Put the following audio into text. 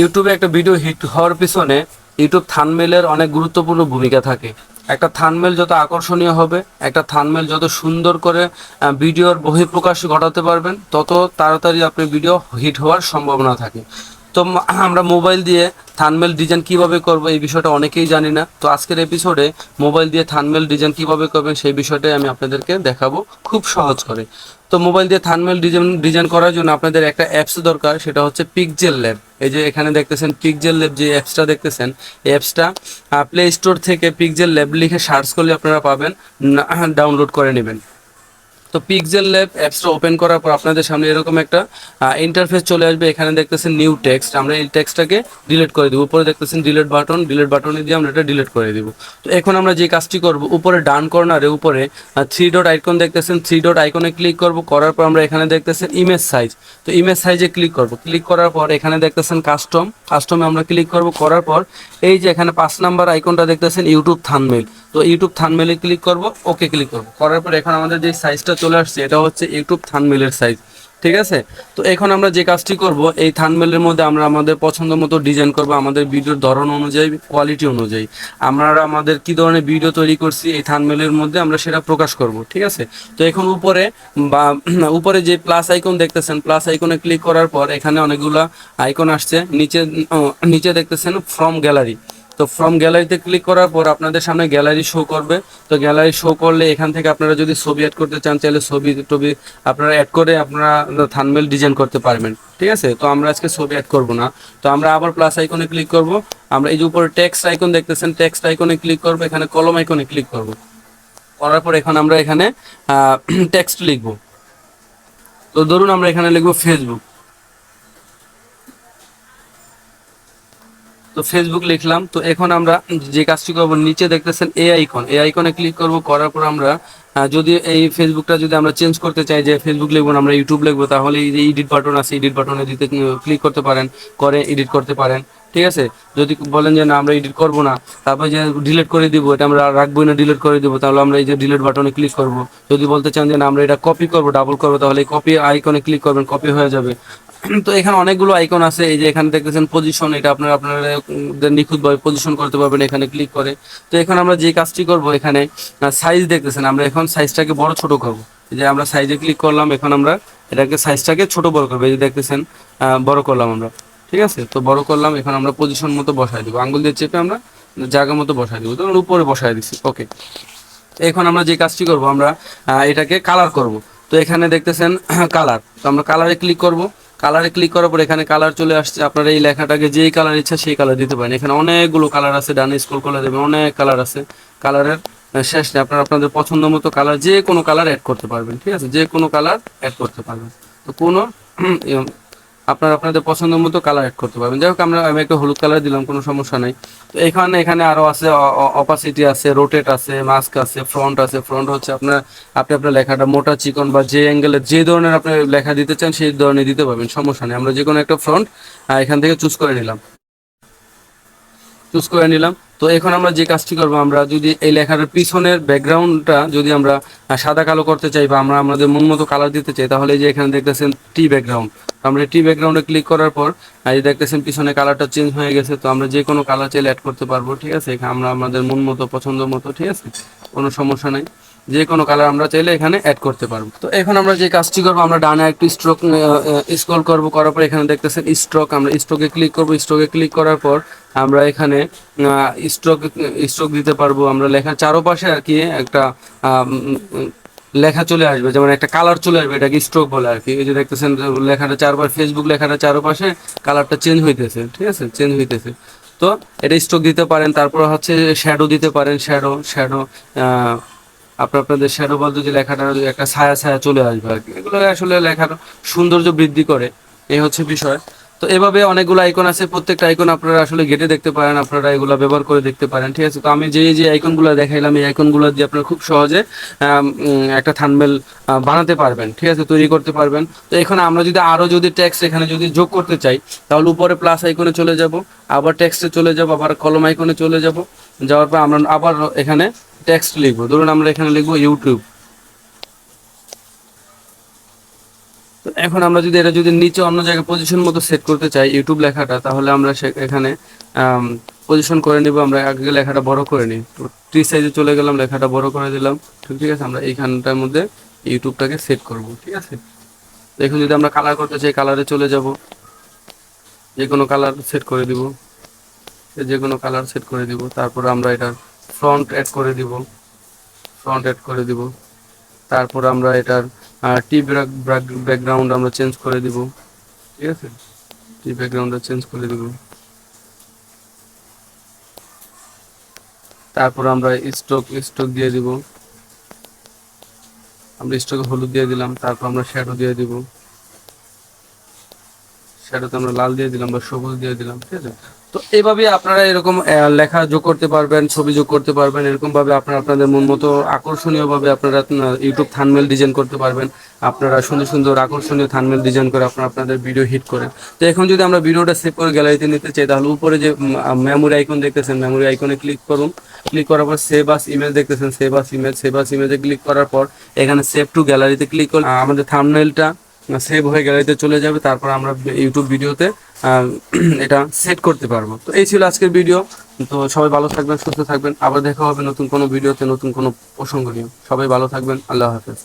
ইউটিউবে একটা video hit হওয়ার পিছনে ইউটিউব থানমেলের অনেক গুরুত্বপূর্ণ ভূমিকা থাকে। একটা থানমেল যত আকর্ষণীয় হবে, একটা থানমেল যত সুন্দর করে ভিডিওর বহিঃপ্রকাশ ঘটাতে পারবেন, তত তাড়াতাড়ি আপনি ভিডিও হিট হওয়ার সম্ভাবনা থাকে। তো আমরা মোবাইল দিয়ে থানমেল ডিজাইন কীভাবে করব এই বিষয়টা অনেকেই জানি না। তো আজকের এপিসোডে মোবাইল দিয়ে থানমেল ডিজাইন কীভাবে করবেন সেই বিষয়টাই আমি আপনাদেরকে দেখাবো খুব সহজ করে। তো মোবাইল দিয়ে থানমেল ডিজাইন ডিজাইন করার জন্য আপনাদের একটা অ্যাপস দরকার, সেটা হচ্ছে পিকজেল ল্যাব এই যে এখানে দেখতেছেন পিকজেল ল্যাব যে অ্যাপসটা দেখতেছেন, এই অ্যাপসটা প্লে স্টোর থেকে পিকজেল ল্যাব লিখে সার্চ করলে আপনারা পাবেন ডাউনলোড করে নেবেন। তো পিক্সেল ল্যাব অ্যাপসটা ওপেন করার পর আপনাদের সামনে এরকম একটা ইন্টারফেস চলে আসবে। এখানে দেখতেছেন নিউ টেক্সট আমরা এই টেক্সটটাকে ডিলিট করে দিব। উপরে দেখতেছেন ডিলিট বাটন ডিলিট বাটনে দিয়ে আমরা এটা ডিলিট করে দিব। তো এখন আমরা যে কাজটি করব, উপরে ডান কর্নারে উপরে থ্রি ডট আইকন দেখতেছেন। থ্রি ডট আইকনে ক্লিক করব। করার পর আমরা এখানে দেখতেছেন ইমেজ সাইজ তো ইমেজ সাইজে ক্লিক করব। ক্লিক করার পর এখানে দেখতেছেন কাস্টম কাস্টমে আমরা ক্লিক করব। করার পর এই যে এখানে পাঁচ নাম্বার আইকনটা দেখতেছেন ইউটিউব থানমেল তো ইউটিউব থানমেলে ক্লিক করব ওকে ক্লিক করব। করার পর এখন আমাদের যে সাইজটা চলে আসছে, এটা হচ্ছে ইউটিউব থানমেলের সাইজ ঠিক আছে? তো এখন আমরা যে কাজটি করব, এই থানমেলের মধ্যে আমরা আমাদের পছন্দ মতো ডিজাইন করব, আমাদের ভিডিওর ধরন অনুযায়ী কোয়ালিটি অনুযায়ী। আমরা আমাদের কি ধরনের ভিডিও তৈরি করছি, এই থানমেলের মধ্যে আমরা সেটা প্রকাশ করব, ঠিক আছে? তো এখন উপরে বা উপরে যে প্লাস আইকন দেখতেছেন প্লাস আইকনে ক্লিক করার পর এখানে অনেকগুলা আইকন আসছে। নিচে নিচে দেখতেছেন ফ্রম গ্যালারি তো ফ্রম গ্যালারিতে ক্লিক করার পর আপনাদের সামনে গ্যালারি শো করবে। তো গ্যালারি শো করলে এখান থেকে আপনারা যদি ছবি অ্যাড করতে চান চাইলে ছবি, টবি আপনারা অ্যাড করে আপনারা থানমেল ডিজাইন করতে পারবেন। ঠিক আছে? তো আমরা আজকে ছবি অ্যাড করব না। তো আমরা আবার প্লাস আইকনে ক্লিক করব। আমরা এই যে উপরে টেক্সট আইকন দেখতেছেন টেক্সট আইকনে ক্লিক করব, এখানে কলম আইকনে ক্লিক করব। করার পর এখন আমরা এখানে টেক্সট লিখব। তো ধরুন আমরা এখানে লিখব ফেসবুক তো ফেসবুক লিখলাম। তো এখন আমরা যে কাজটি করব, নিচে দেখতেছেন এ আইকন এ আইকনে ক্লিক করব, করার পর আমরা যদি এই ফেসবুকটা যদি আমরা চেঞ্জ করতে চাই, যে ফেসবুক লিখব না, আমরা ইউটিউব লিখব, তাহলে এই যে এডিট বাটন আছে এডিট বাটনে দিতে ক্লিক করতে পারেন, করে এডিট করতে পারেন। ঠিক আছে? যদি বলেন যে না, আমরা এডিট করব না, তারপর যে ডিলিট করে দিব, এটা আমরা রাখবোই না ডিলিট করে দিব, তাহলে আমরা এই যে ডিলিট বাটনে ক্লিক করব। যদি বলতে চান যে না, আমরা এটা কপি করব ডাবল করব, তাহলে কপি আইকনে ক্লিক করবেন কপি হয়ে যাবে। তো এখানে অনেকগুলো আইকন আছে। এই যে এখানে দেখতেছেন পজিশন এটা আপনারা আপনারা নিখুঁতভাবে পজিশন করতে পারবেন এখানে ক্লিক করে। তো এখন আমরা যে কাজটি করব এখানে সাইজ দেখতেছেন, আমরা এখন সাইজটাকে বড় ছোট করব। এই যে আমরা সাইজে ক্লিক করলাম, এখন আমরা এটাকে সাইজটাকে ছোট বড় করব। এই যে দেখতেছেন বড় করলাম আমরা। ঠিক আছে? তো বড় করলাম, এখন আমরা পজিশন মতো বসাই দিব। আঙ্গুল দিয়ে চেপে আমরা জায়গা মতো বসাই দিব। ধরুন উপরে বসাই দিছি। ওকে এখন আমরা যে কাজটি করব, আমরা এটাকে কালার করব। তো এখানে দেখতেছেন কালার তো আমরা কালারে ক্লিক করব। কালারে ক্লিক করার পর এখানে কালার চলে আসছে। আপনারা এই লেখাটাকে যেই কালার ইচ্ছা সেই কালার দিতে পারেন। এখানে অনেকগুলো কালার আছে, ডানে স্কুল করলে দেবেন অনেক কালার আছে। কালারের শেষ নেই। আপনারা আপনাদের পছন্দ মতো কালার যে কোনো কালার অ্যাড করতে পারবেন, ঠিক আছে? যে কোনো কালার অ্যাড করতে পারবেন। তো কোনো আপনারা আপনাদের পছন্দ মতো কালার অ্যাড করতে পারবেন। যাই হোক আমরা আমি একটা হলুদ কালার দিলাম, কোনো সমস্যা নাই। তো এখানে এখানে আরও আছে অপাসিটি আছে রোটেট আছে মাস্ক আছে ফ্রন্ট আছে। ফ্রন্ট হচ্ছে আপনার আপনি আপনার লেখাটা মোটা চিকন বা যে অ্যাঙ্গেলে যে ধরনের আপনি লেখা দিতে চান, সেই ধরনের দিতে পারবেন, সমস্যা নেই। আমরা যে কোনো একটা ফ্রন্ট এখান থেকে চুজ করে নিলাম। চুজ করে নিলাম। তো এখন আমরা যে কাজটি করব, আমরা যদি এই লেখাটার পিছনের ব্যাকগ্রাউন্ডটা যদি আমরা সাদা কালো করতে চাই বা আমরা আমাদের মন মতো কালার দিতে চাই, তাহলে যে এখানে দেখতেছেন টি ব্যাকগ্রাউন্ড আমরা টি ব্যাকগ্রাউন্ডে ক্লিক করার পর, এই দেখতেছেন পিছনে কালারটা চেঞ্জ হয়ে গেছে, তো আমরা যে কোনো কালার চাইলে অ্যাড করতে পারব, ঠিক আছে? এখানে আমরা আমাদের মন মতো, পছন্দ মতো, ঠিক আছে? কোনো সমস্যা নাই। যে কোনো কালার আমরা চাইলে এখানে অ্যাড করতে পারব। তো এখন আমরা যে কাজটি করব, আমরা ডানে একটু স্ট্রোক স্ক্রল করব, করার পর এখানে দেখতেছেন স্ট্রোক আমরা স্ট্রোকে ক্লিক করব। স্ট্রোকে ক্লিক করার পর আমরা এখানে স্ট্রোক স্ট্রোক দিতে পারব। আমরা লেখার চারোপাশে আর কি একটা লেখা চলে আসবে, যেমন একটা কালার চলে আসবে, এটাকে স্ট্রোক বলে আর কি। এই যে দেখতেছেন, লেখাটা চারপাশে ফেসবুক লেখাটা চারপাশে কালারটা চেঞ্জ হইতেছে, ঠিক আছে? চেঞ্জ হইতেছে। তো এটা স্ট্রোক দিতে পারেন, তারপর হচ্ছে শ্যাডো দিতে পারেন শ্যাডো শ্যাডো আপনার, আপনাদের শ্যাডো বলতে যে লেখাটা একটা ছায়া ছায়া চলে আসবে আর কি। এগুলো আসলে লেখার সৌন্দর্য বৃদ্ধি করে, এই হচ্ছে বিষয়। তো এভাবে অনেকগুলো আইকন আছে, প্রত্যেকটা আইকন আপনারা আসলে গেটে দেখতে পারেন, আপনারা এগুলো ব্যবহার করে দেখতে পারেন, ঠিক আছে? তো আমি যে যে আইকনগুলো দেখাইলাম, এই আইকনগুলো দিয়ে আপনারা খুব সহজে একটা থানমেল বানাতে পারবেন, ঠিক আছে? তৈরি করতে পারবেন। তো এখানে আমরা যদি আরও যদি ট্যাক্স এখানে যদি যোগ করতে চাই, তাহলে উপরে প্লাস আইকনে চলে যাব, আবার টেক্সটে চলে যাব, আবার কলম আইকনে চলে যাব, যাওয়ার পর আমরা আবার এখানে টেক্সট লিখব। ধরুন আমরা এখানে লিখব ইউটিউব তো এখন আমরা যদি এটা যদি নিচে অন্য জায়গায় পজিশন মতো সেট করতে চাই ইউটিউব লেখাটা, তাহলে আমরা এখানে পজিশন করে নিব, আমরা আগে লেখাটা বড় করে নিই। তো টি সাইজে চলে গেলাম, লেখাটা বড় করে দিলাম। ঠিক আছে, আমরা এইখানটার মধ্যে ইউটিউবটাকে সেট করব, ঠিক আছে? এখন যদি আমরা কালার করতে চাই কালারে চলে যাব। যে কোনো কালার সেট করে দিব। যে কোনো কালার সেট করে দিব। তারপর আমরা এটার ফ্রন্ট অ্যাড করে দিব। ফ্রন্ট অ্যাড করে দিব। তারপর আমরা এটার টি ব্যাকগ্রাউন্ড আমরা চেঞ্জ করে দিব। ঠিক আছে? টি ব্যাকগ্রাউন্ডটা চেঞ্জ করে দিব। তারপর আমরা স্টক স্টক দিয়ে দিব। আমরা স্টকে হলুদ দিয়ে দিলাম, তারপর আমরা শ্যাডো দিয়ে দিব। শ্যাডোতে আমরা লাল দিয়ে দিলাম বা সবুজ দিয়ে দিলাম, ঠিক আছে? তো এইভাবে আপনারা এরকম লেখা যোগ করতে পারবেন ছবি যোগ করতে পারবেন এরকম ভাবে আপনারা আপনাদের মন মতো আকর্ষণীয় ভাবে আপনারা ইউটিউব থানমেল ডিজাইন করতে পারবেন। আপনারা সুন্দর সুন্দর আকর্ষণীয় থানমেল ডিজাইন করে আপনারা আপনাদের ভিডিও হিট করে তো এখন যদি আমরা ভিডিওটা সেভ করে গ্যালারিতে নিতে চাই তাহলে উপরে যে মেমোরি আইকন দেখতেছেন মেমোরি আইকনে ক্লিক করুন। ক্লিক করার পর সেভ আস ইমেজ দেখতেছেন save as image save as ইমেজে click করার পর এখানে সেভ টু গ্যালারিতে ক্লিক আহ, আমাদের থামনেলটা সেভ হয়ে গ্যালারিতে চলে যাবে। তারপর আমরা ইউটিউব ভিডিওতে এটা সেট করতে পারব। তো এই ছিল আজকের ভিডিও তো সবাই ভালো থাকবেন, সুস্থ থাকবেন। আবার দেখা হবে নতুন কোনো ভিডিওতে নতুন কোনো প্রসঙ্গ নিয়ে। সবাই ভালো থাকবেন। আল্লাহ হাফেজ।